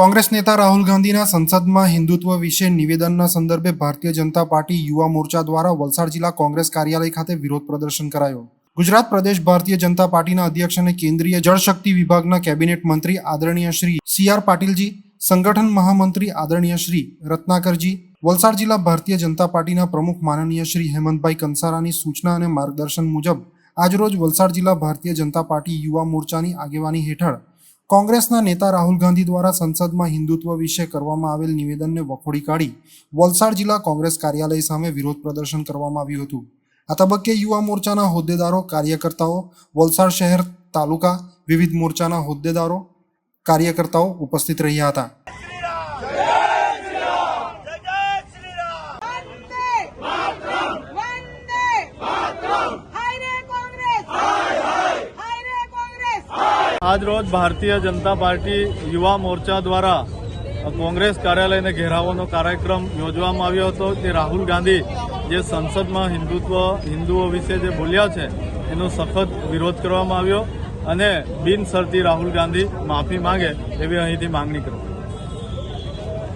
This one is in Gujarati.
કોંગ્રેસ નેતા રાહુલ ગાંધીના સંસદમાં હિન્દુત્વ વિશે નિવેદનના સંદર્ભે ભારતીય જનતા પાર્ટી યુવા મોરચા દ્વારા વલસાડ જિલ્લા કોંગ્રેસ કાર્યાલય ખાતે વિરોધ પ્રદર્શન કરાયો. ગુજરાત પ્રદેશ ભારતીય જનતા પાર્ટીના અધ્યક્ષ અને કેન્દ્રીય જળશક્તિ વિભાગના કેબિનેટ મંત્રી આદરણીય શ્રી સી આર પાટીલજી, સંગઠન મહામંત્રી આદરણીય શ્રી રત્નાકરજી, વલસાડ જિલ્લા ભારતીય જનતા પાર્ટીના પ્રમુખ માનનીય શ્રી હેમંતભાઈ કંસારાની સૂચના અને માર્ગદર્શન મુજબ આજરોજ વલસાડ જિલ્લા ભારતીય જનતા પાર્ટી યુવા મોરચાની આગેવાની હેઠળ કોંગ્રેસના નેતા રાહુલ ગાંધી દ્વારા સંસદમાં હિન્દુત્વ વિશે કરવામાં આવેલ નિવેદનને વખોડી કાઢી વલસાડ જિલ્લા કોંગ્રેસ કાર્યાલય સામે વિરોધ પ્રદર્શન કરવામાં આવ્યું હતું. આ તબક્કે યુવા મોરચાના હોદ્દેદારો, કાર્યકર્તાઓ, વલસાડ શહેર તાલુકા વિવિધ મોરચાના હોદ્દેદારો, કાર્યકર્તાઓ ઉપસ્થિત રહ્યા હતા. આજ રોજ ભારતીય જનતા પાર્ટી યુવા મોરચા દ્વારા કોંગ્રેસ કાર્યાલયને ઘેરાવવાનો કાર્યક્રમ યોજવામાં આવ્યો હતો. તે રાહુલ ગાંધી જે સંસદમાં હિન્દુત્વ, હિન્દુઓ વિશે જે બોલ્યા છે, એનો સખત વિરોધ કરવામાં આવ્યો અને બિનસરતી રાહુલ ગાંધી માફી માંગે એવી અહીંથી માંગણી કરી.